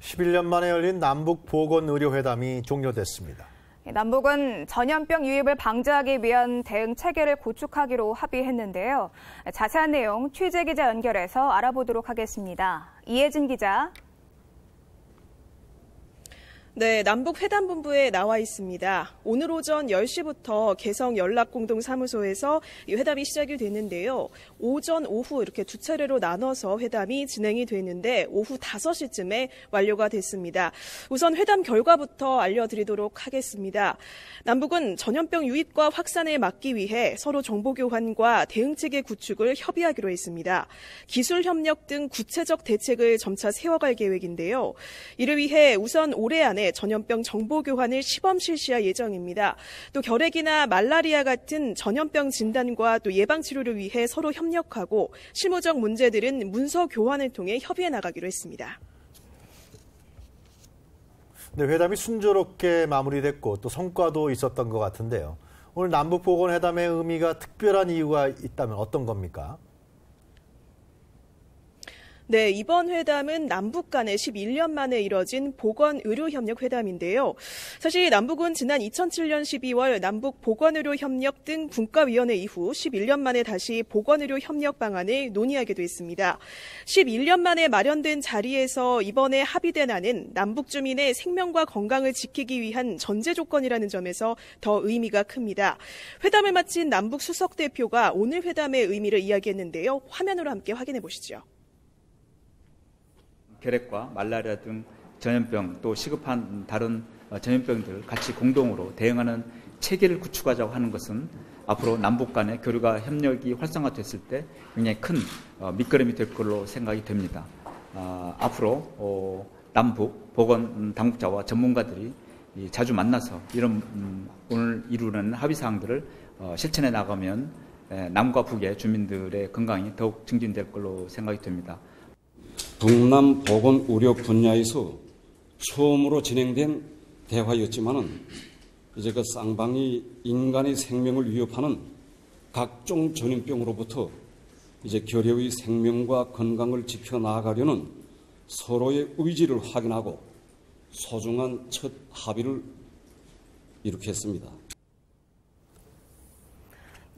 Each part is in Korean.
11년 만에 열린 남북 보건의료회담이 종료됐습니다. 남북은 전염병 유입을 방지하기 위한 대응 체계를 구축하기로 합의했는데요. 자세한 내용 취재 기자 연결해서 알아보도록 하겠습니다. 이혜진 기자. 네, 남북 회담본부에 나와 있습니다. 오늘 오전 10시부터 개성 연락공동사무소에서 이 회담이 시작이 됐는데요. 오전, 오후 이렇게 두 차례로 나눠서 회담이 진행이 되는데 오후 5시쯤에 완료가 됐습니다. 우선 회담 결과부터 알려드리도록 하겠습니다. 남북은 전염병 유입과 확산을 막기 위해 서로 정보 교환과 대응체계 구축을 협의하기로 했습니다. 기술 협력 등 구체적 대책을 점차 세워갈 계획인데요. 이를 위해 우선 올해 안에 전염병 정보 교환을 시범 실시할 예정입니다. 또 결핵이나 말라리아 같은 전염병 진단과 또 예방 치료를 위해 서로 협력하고 실무적 문제들은 문서 교환을 통해 협의해 나가기로 했습니다. 네, 회담이 순조롭게 마무리됐고 또 성과도 있었던 것 같은데요. 오늘 남북 보건 회담의 의미가 특별한 이유가 있다면 어떤 겁니까? 네, 이번 회담은 남북 간에 11년 만에 이뤄진 보건 의료 협력 회담인데요. 사실 남북은 지난 2007년 12월 남북 보건 의료 협력 등 분과위원회 이후 11년 만에 다시 보건 의료 협력 방안을 논의하게 됐습니다. 11년 만에 마련된 자리에서 이번에 합의된 안은 남북 주민의 생명과 건강을 지키기 위한 전제 조건이라는 점에서 더 의미가 큽니다. 회담을 마친 남북 수석 대표가 오늘 회담의 의미를 이야기했는데요. 화면으로 함께 확인해 보시죠. 결핵과 말라리아 등 전염병 또 시급한 다른 어, 전염병들 같이 공동으로 대응하는 체계를 구축하자고 하는 것은 앞으로 남북 간의 교류가 협력이 활성화됐을 때 굉장히 큰 어, 밑거름이 될 걸로 생각이 됩니다. 아, 앞으로 어, 남북 보건 당국자와 전문가들이 자주 만나서 이런 음, 오늘 이루는 합의 사항들을 실천해 나가면 남과 북의 주민들의 건강이 더욱 증진될 걸로 생각이 됩니다. 북남 보건 의료 분야에서 처음으로 진행된 대화였지만은 이제 그 쌍방이 인간의 생명을 위협하는 각종 전염병으로부터 이제 결여의 생명과 건강을 지켜 나아가려는 서로의 의지를 확인하고 소중한 첫 합의를 이룩했습니다.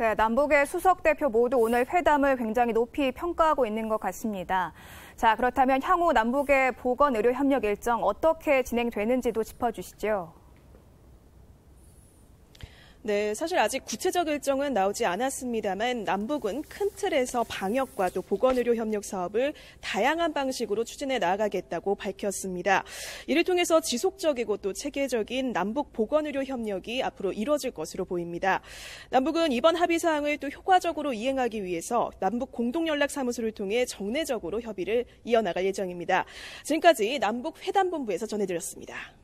네, 남북의 수석 대표 모두 오늘 회담을 굉장히 높이 평가하고 있는 것 같습니다. 자, 그렇다면 향후 남북의 보건 의료 협력 일정 어떻게 진행되는지도 짚어주시죠. 네, 사실 아직 구체적 일정은 나오지 않았습니다만 남북은 큰 틀에서 방역과 또 보건의료 협력 사업을 다양한 방식으로 추진해 나가겠다고 밝혔습니다. 이를 통해서 지속적이고 또 체계적인 남북 보건의료 협력이 앞으로 이뤄질 것으로 보입니다. 남북은 이번 합의 사항을 또 효과적으로 이행하기 위해서 남북 공동연락사무소를 통해 정례적으로 협의를 이어나갈 예정입니다. 지금까지 남북 회담본부에서 전해드렸습니다.